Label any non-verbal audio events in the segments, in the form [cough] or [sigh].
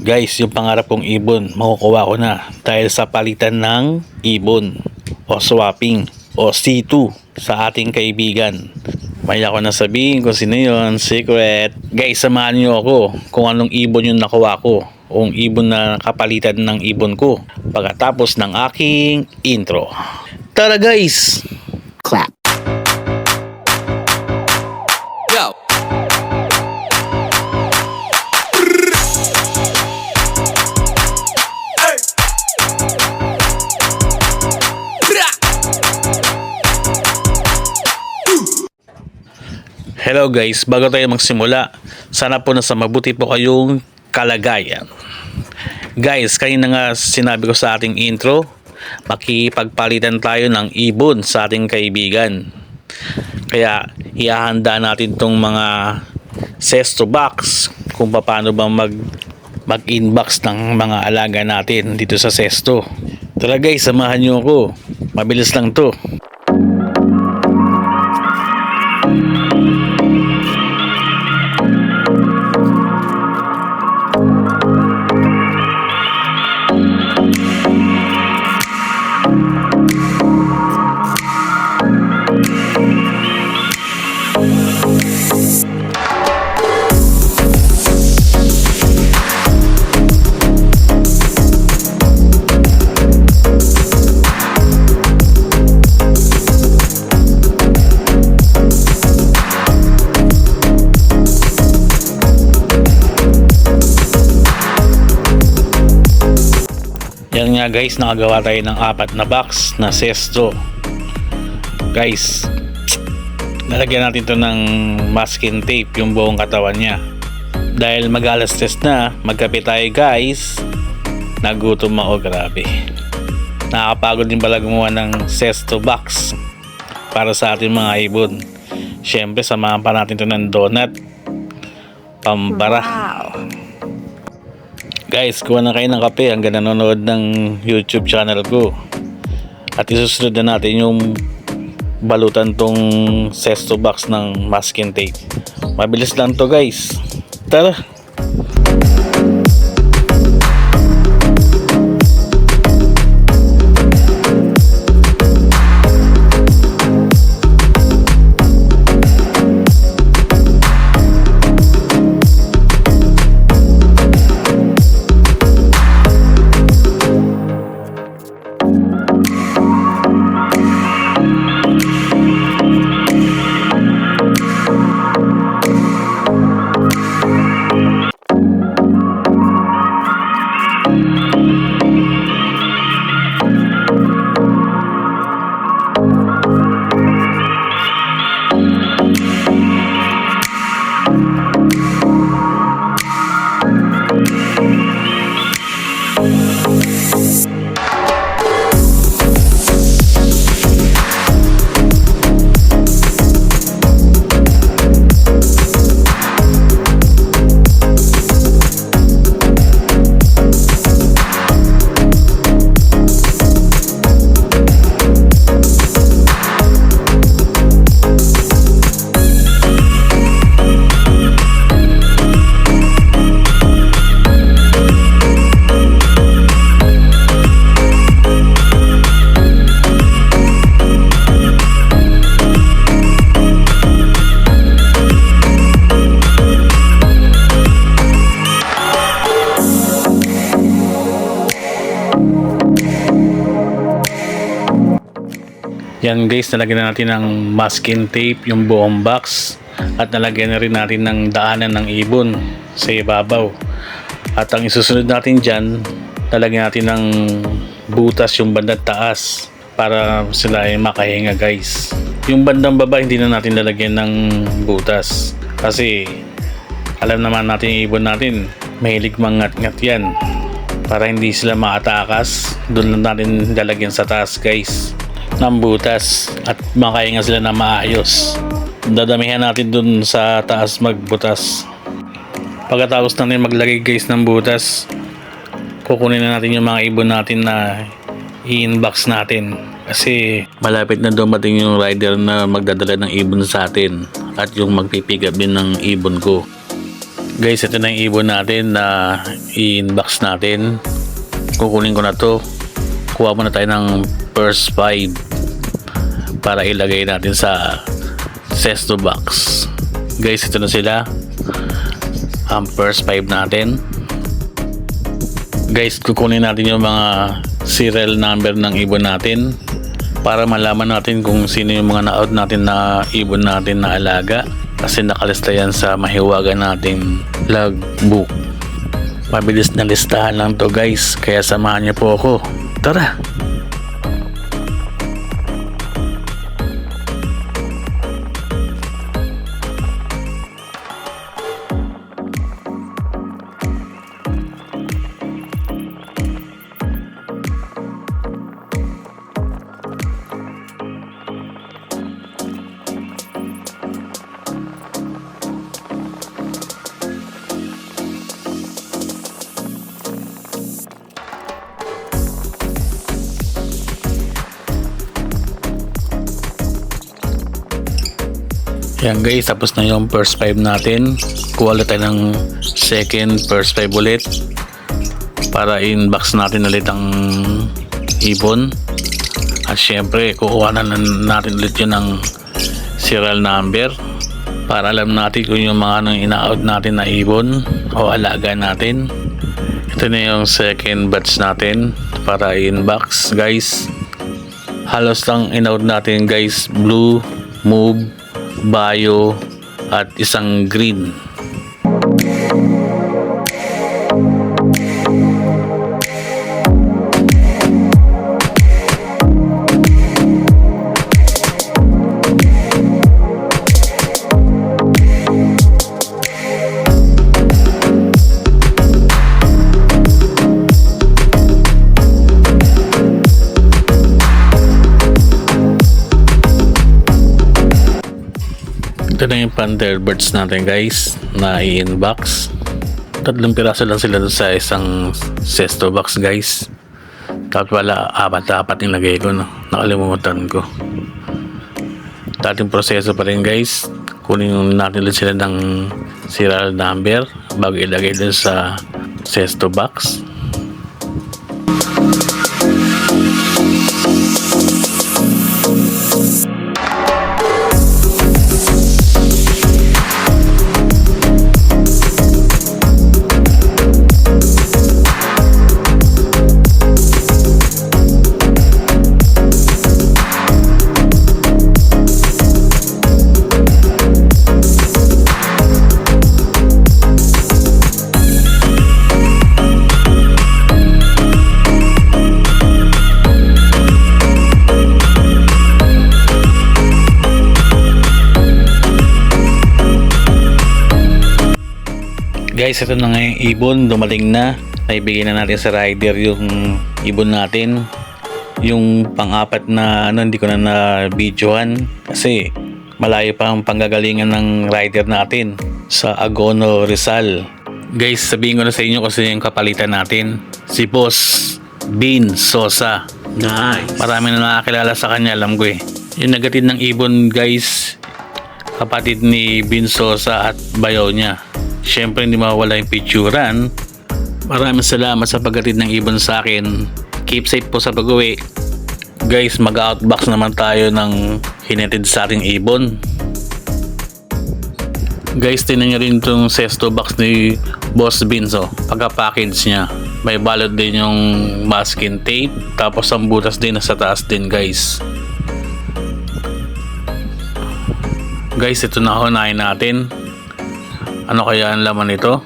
Guys, yung pangarap kong ibon, makukuha ko na dahil sa palitan ng ibon o swapping o C2 sa ating kaibigan. May ako na sabihin kung sino yun, secret. Guys, samahan niyo ako kung anong ibon yung nakuha ko o ibon na kapalitan ng ibon ko pagkatapos ng aking intro. Tara guys! clap. Hello guys, bago tayo magsimula, sana po nasa mabuti po kayong kalagayan. Guys, kanina nga sinabi ko sa ating intro, makikipagpalitan tayo ng ibon sa ating kaibigan. Kaya ihahanda natin tong mga sesto box kung paano ba mag mag-inbox ng mga alaga natin dito sa sesto. Tara guys, samahan niyo ako. Mabilis lang to. Guys, nakagawa tayo ng apat na box na sesto. Guys, lalagyan natin to ng masking tape yung buong katawan niya. Dahil mag alas test na, magkape tayo guys. Nagutom ako, grabe. Nakakapagod din pala gumawa ng sesto box para sa ating mga ibon. Siyempre, samahan pa natin to ng donut. Pambara. Guys, kuha na kayo ng kape hanggang nanonood ng YouTube channel ko. At isusunod na natin yung balutan tong sesto box ng masking tape. Mabilis lang to guys. Tara! Yan guys, nalagyan na natin ng masking tape yung buong box at nalagyan na rin natin ng daanan ng ibon sa ibabaw. At ang isusunod natin dyan, lalagyan natin ng butas yung bandang taas para sila ay makahinga guys. Yung bandang baba hindi na natin lalagyan ng butas kasi alam naman natin yung ibon natin mahilig mangat-ngat yan para hindi sila maatakas doon lang natin lalagyan sa taas guys ng butas at makahinga sila na maayos. Dadamihan natin dun sa taas magbutas. Pagkatapos natin maglagay guys ng butas kukunin na natin yung mga ibon natin na i-inbox natin. Kasi malapit na dumating yung rider na magdadala ng ibon sa atin at yung magpipick up din ng ibon ko. Guys, ito na yung ibon natin na i-inbox natin. Kukunin ko na to. Kuha muna tayo ng first 5 para ilagay natin sa Sesto box. Guys, ito na sila. Ang first 5 natin. Guys, kukunin natin yung mga serial number ng ibon natin para malaman natin kung sino yung mga na-out natin na ibon natin na alaga kasi nakalista yan sa mahiwaga nating logbook. Mabilis na listahan lang to guys kaya samahan niyo po ako. Tara! Yan guys, tapos na yung first 5 natin. Kuha ulit tayo ng second first 5 ulit. Para inbox natin ulit ang ibon. At syempre, kukuha na natin ulit yun ng serial number. Para alam natin kung yung mga anong ina-out natin na ibon o alaga natin. Ito na yung second batch natin para inbox guys. Halos lang in-out natin guys blue, move, bio at isang green. Na yung Thunderbirds natin guys na i-inbox. Tatlong piraso lang sila sa isang sesto box guys. Tapos wala, apat-apat yung lagay ko no. Nakalimutan ko. Dating proseso pa rin guys. Kunin natin ulit sila ng serial number bago ilagay dun sa sesto box. Guys, ito na nga yung ibon. Dumating na. Naibigay na natin sa rider yung ibon natin. Yung pang-apat na ano, hindi ko na na-videohan. Kasi malayo pa ang panggagalingan ng rider natin sa Agono Rizal. Guys, sabihin ko na sa inyo kasi yung kapalitan natin. Si Boss Bin Sosa. Nice. Marami na nakakilala sa kanya, alam ko eh. Yung nagatid ng ibon, guys, kapatid ni Bin Sosa at bayaw niya. Siyempre, hindi mawala yung picturean. Maraming salamat sa paggatid ng ibon sa akin. Keep safe po sa pag-uwi. Guys, mag-outbox naman tayo ng hinetid sa ating ibon. Guys, tinan nyo rin itong sesto box ni Boss Binzo. Pagka-package niya. May balot din yung masking tape. Tapos ang butas din nasa taas din guys. Guys, ito na hunahin natin. Ano kaya ang laman nito?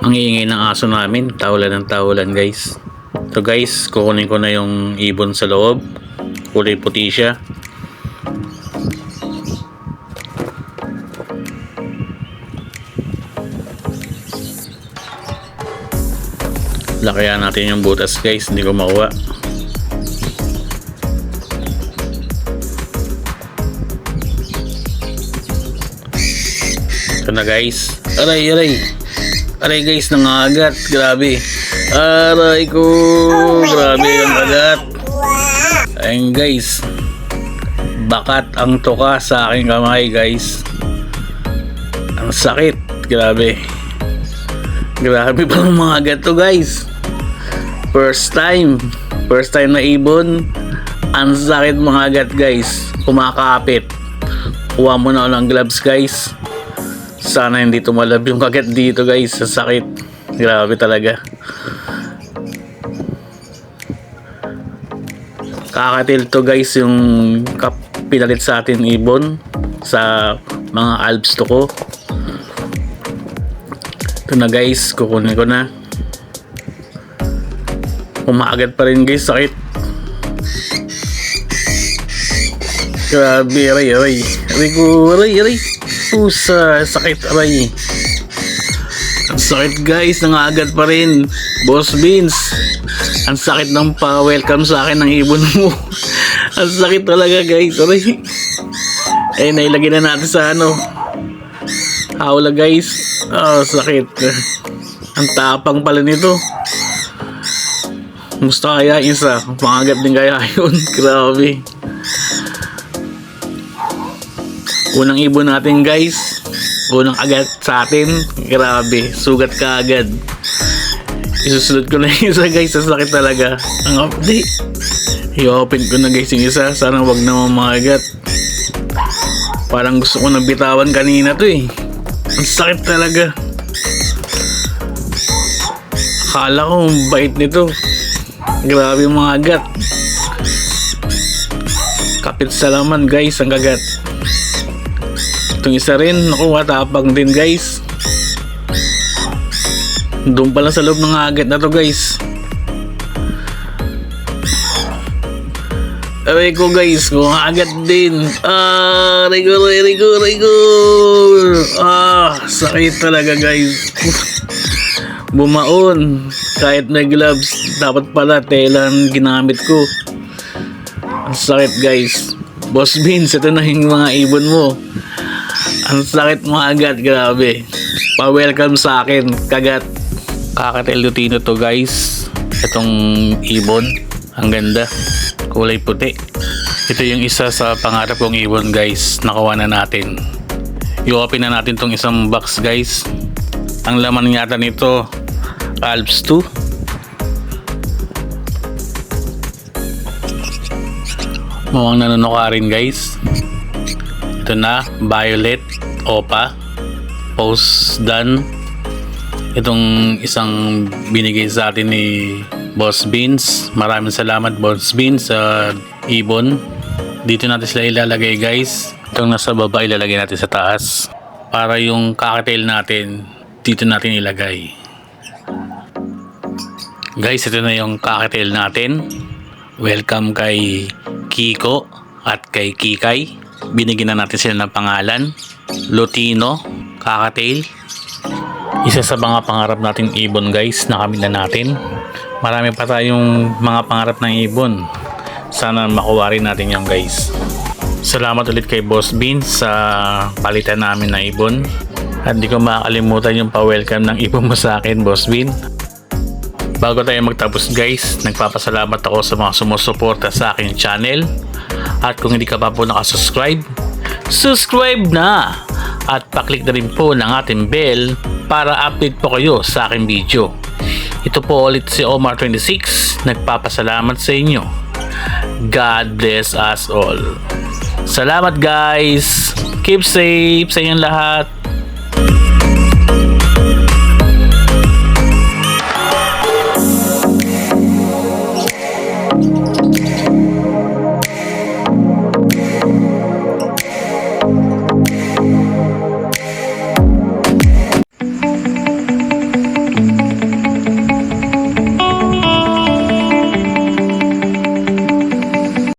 Ang iingay ng aso namin, tawalan ng tawalan guys. So guys, kukunin ko na yung ibon sa loob. Kulay puti siya. Lakayan natin yung butas guys, hindi ko makuha. Ito na guys. Aray, aray. Aray guys, nangagat. Grabe. Aray ko! Grabe ang kagat. Ayun guys. Bakat ang tuka sa aking kamay guys. Ang sakit. Grabe. Grabe [laughs] pa ang mga gato guys. First time. First time na ibon. Ang sakit mga agat guys. Kumakapit. Kuha mo na ng gloves guys. Sana hindi tumalab yung kagat dito guys. Sa sakit. Grabe talaga. Kakatil to guys yung kap pinalit sa atin ibon sa mga alps to ko. Ito na guys, kukunin ko na. Umaagat pa rin guys, sakit. Grabe, aray, aray. Aray ko, aray, aray. Pusa, sakit, aray. Ang sakit guys, nangagat pa rin. Boss Beans, ang sakit ng pa-welcome sa akin ng ibon mo. [laughs] ang sakit talaga guys, aray. Eh, nailagay na natin sa ano. Hawla guys. Oh, sakit. Ang tapang pala nito. Gusto kaya isa. Pangagat din kaya yun. [laughs] Grabe. Unang ibon natin guys. Unang agat sa atin. Grabe. Sugat ka agad. Isusunod ko na yung isa guys. Sa sakit talaga. Ang update. I-open ko na guys yung isa. Sana wag na mamagat. Parang gusto ko na bitawan kanina to eh. Ang sakit talaga. Akala ko ang bait nito. Grabe yung mga agat. Kapit sa laman guys ang kagat. Itong isa rin, naku matapang din guys. Doon pala sa loob ng agat na to guys. Aray ko guys, kung agat din. Ah, aray ko, aray ko. Ah, sakit talaga guys. [laughs] Bumaon. Kahit may gloves, dapat pala tela ang ginamit ko. Ang sakit guys. Boss Beans, ito na yung mga ibon mo. Ang sakit mga agat, grabe. Pa-welcome sa akin, kagat. Kakatel Lutino to guys. Itong ibon. Ang ganda. Kulay puti. Ito yung isa sa pangarap kong ibon guys. Nakuha na natin. I-open na natin tong isang box guys. Ang laman yata nito, Alps 2. Mukhang nanunuka rin guys. Ito na, Violet, Opa, Post done. Itong isang binigay sa atin ni Boss Beans. Maraming salamat Boss Beans sa ibon. Dito natin sila ilalagay guys. Itong nasa baba ilalagay natin sa taas. Para yung cocktail natin, dito natin ilagay. Guys, ito na yung cocktail natin. Welcome kay Kiko at kay Kikay. Binigyan na natin sila ng pangalan. Lutino, Cocktail. Isa sa mga pangarap nating ibon guys, nakamit na natin. Marami pa tayong mga pangarap ng ibon. Sana makuha rin natin yung guys. Salamat ulit kay Boss Bean sa palitan namin na ibon. At di ko makakalimutan yung pa-welcome ng ibon mo sa akin, Boss Bean. Bago tayo magtapos guys, nagpapasalamat ako sa mga sumusuporta sa aking channel. At kung hindi ka pa po nakasubscribe, subscribe na! At paklik na rin po ng ating bell para update po kayo sa aking video. Ito po ulit si Omar26, nagpapasalamat sa inyo. God bless us all. Salamat guys! Keep safe sa inyong lahat!